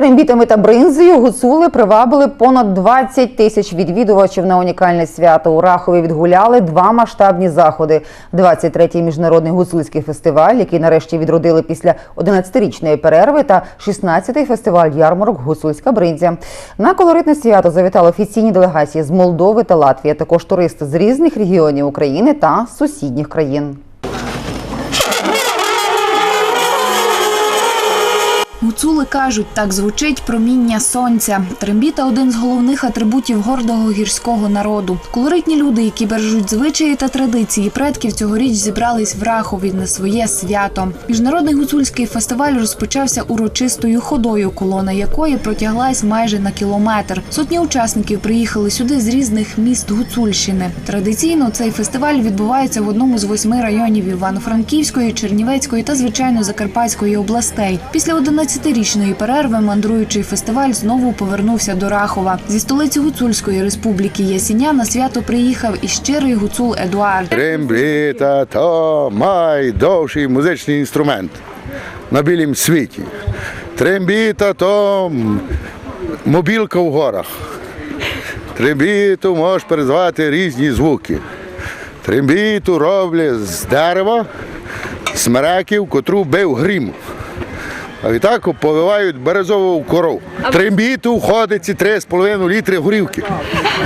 Трембітами та бринзою гуцули привабили понад 20 тисяч відвідувачів на унікальне свято. У Рахові відгуляли два масштабні заходи: 23-й міжнародний гуцульський фестиваль, який нарешті відродили після 11-річної перерви, та 16-й фестиваль ярмарок Гуцульська бринзя. На колоритне свято завітали офіційні делегації з Молдови та Латвії, також туристи з різних регіонів України та сусідніх країн. Гуцули кажуть, так звучить проміння сонця. Трембіта один з головних атрибутів гордого гірського народу. Колоритні люди, які бережуть звичаї та традиції предків, цьогоріч зібрались в Рахові на своє свято. Міжнародний гуцульський фестиваль розпочався урочистою ходою, колона якої протяглась майже на кілометр. Сотні учасників приїхали сюди з різних міст Гуцульщини. Традиційно цей фестиваль відбувається в одному з восьми районів Івано-Франківської, Чернівецької та звичайно Закарпатської областей. Після 11-річної перерви мандруючий фестиваль знову повернувся до Рахова. Зі столиці Гуцульської республіки Ясіня на свято приїхав і щирий гуцул Едуард. Трембіта то найдовший музичний інструмент на білім світі. Трембіта то мобілка в горах. Трембіту можеш перезвати різні звуки. Трембіту роблять з дерева, смереків, котру бив грім. А відтак повивають березову коров. Трембіту входить ці 3,5 літри горівки.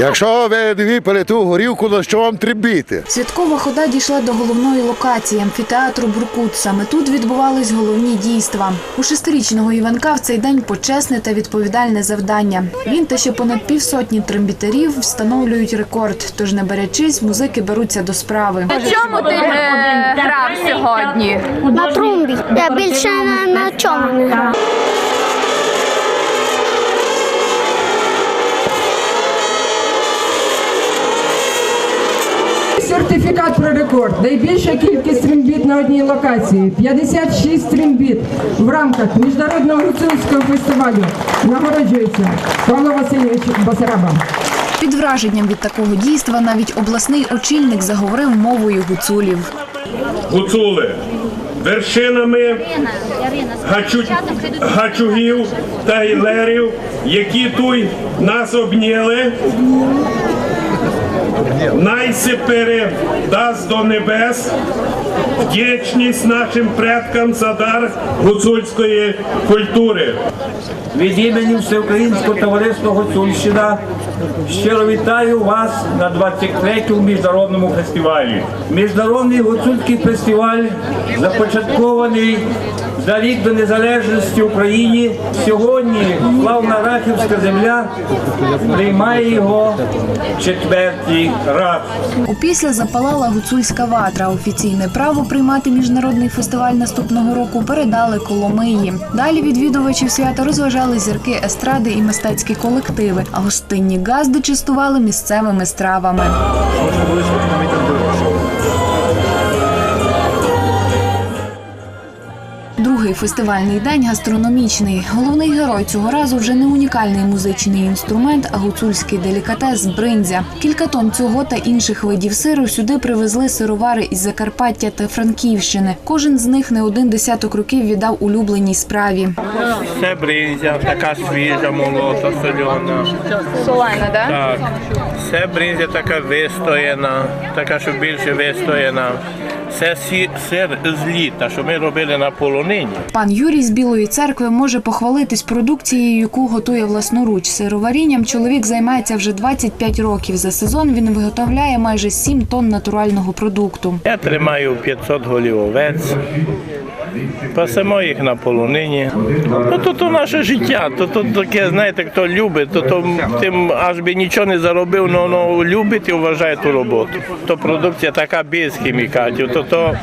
Якщо ви не випили ту горівку, то що вам трембіти? Святкова хода дійшла до головної локації амфітеатру Буркут. Саме тут відбувались головні дійства. У шестирічного Іванка в цей день почесне та відповідальне завдання. Він та ще понад півсотні трембітерів встановлюють рекорд. Тож, не беречись, музики беруться до справи. На чому ти е, грав сьогодні? На трумбі. Я більше на, на чому не грав. Сертифікат про рекорд. Найбільша кількість трембіт на одній локації 56 трембіт в рамках міжнародного гуцульського фестивалю. Нагороджується Павло Васильович Басараба. Під враженням від такого дійства навіть обласний очільник заговорив мовою гуцулів. гуцули вершинами гачу... гачугів та гілерів, які тут нас обняли. Найси передасть до небес вдячність нашим предкам за дар гуцульської культури. Від імені Всеукраїнського товариства Гуцульщина щиро вітаю вас на 23-му міжнародному фестивалі. Міжнародний гуцульський фестиваль започаткований за рік до незалежності Україні. Сьогодні славна Рахівська земля приймає його четвертий раз. Опісля запалала гуцульська ватра. Офіційне право приймати міжнародний фестиваль наступного року передали Коломиї. Далі відвідувачів свята розважали зірки естради і мистецькі колективи, а гостинні газди частували місцевими стравами. Другий фестивальний день гастрономічний. Головний герой цього разу вже не унікальний музичний інструмент, а гуцульський делікатес бринзя. Кілька тонн цього та інших видів сиру сюди привезли сировари із Закарпаття та Франківщини. Кожен з них не один десяток років віддав улюбленій справі. Це бринзя, така свіжа, молота, сольона. Солена, да? Так. Це бринзя така вистояна, така, що більше вистояна. Це сир з літа, що ми робили на полонині. Пан Юрій з Білої церкви може похвалитись продукцією, яку готує власноруч. Сироварінням чоловік займається вже 25 років. За сезон він виготовляє майже 7 тонн натурального продукту. Я тримаю 500 голів овець. Пасемо їх на полонині. Ну, то, то наше життя, то, то таке, знаєте, хто любить, то, то тим аж би нічого не заробив, але ну, любить і вважає ту роботу. То продукція така без хімікатів. То, то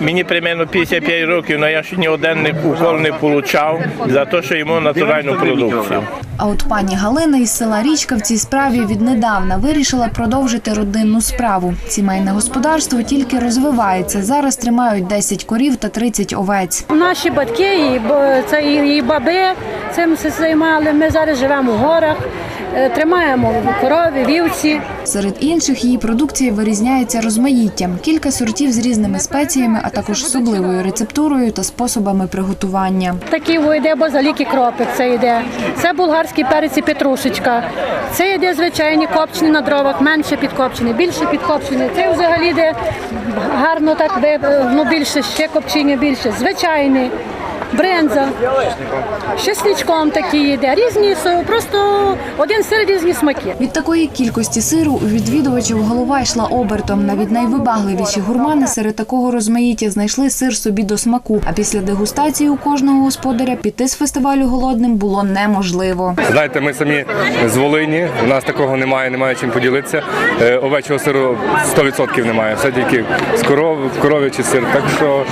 мені примерно 55 років, але я ще ні один укол не отримав за те, що йому натуральну продукцію. А от пані Галина із села Річка в цій справі віднедавна вирішила продовжити родинну справу. Сімейне господарство тільки розвивається. Зараз тримають 10 корів та 30 овець. Наші батьки, і бо- це і баби цим займали. Ми зараз живемо в горах. Е, тримаємо корови, вівці. Серед інших її продукція вирізняється розмаїттям, кілька сортів з різними спеціями, а також особливою рецептурою та способами приготування. Такі йде базаліки кропик, це йде. Це болгарські перець і петрушечка. Це йде звичайні копчені на дровах, менше підкопчені, більше підкопчені. Це взагалі йде гарно так, ви- ну більше, ще копчення більше. Звичайний. Бренза, з чесничком такі йде, різні, просто один сир, різні смаки. Від такої кількості сиру у відвідувачів голова йшла обертом. Навіть найвибагливіші гурмани серед такого розмаїття знайшли сир собі до смаку. А після дегустації у кожного господаря піти з фестивалю голодним було неможливо. Знаєте, ми самі з Волині, у нас такого немає, немає чим поділитися. Е, Овечого сиру 100% немає, все тільки з коров, коров'ячий сир. Так що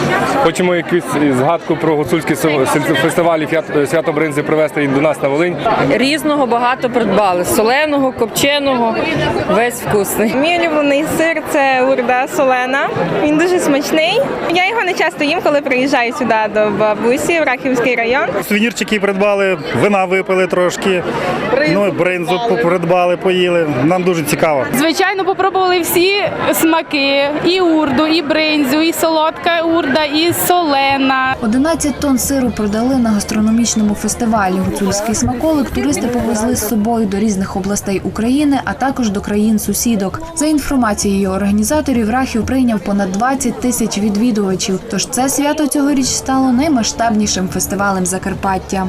хочемо якусь згадку про гуцульський сел- фестивалів фестиваль свято бринзи привезти до нас на Волинь. Різного багато придбали. Соленого, копченого, весь вкусний. Мій улюблений сир це урда солена. Він дуже смачний. Я його не часто їм, коли приїжджаю сюди до бабусі в Рахівський район. Сувенірчики придбали, вина випили трошки, ну бринзу придбали, поїли. Нам дуже цікаво. Звичайно, попробували всі смаки: і урду, і бринзю, і солодка урда, і солена. 11 тонн сиру продали на гастрономічному фестивалі. Гуцульський смаколик туристи повезли з собою до різних областей України, а також до країн сусідок. За інформацією організаторів, Рахів прийняв понад 20 тисяч відвідувачів. Тож це свято цьогоріч стало наймасштабнішим фестивалем Закарпаття.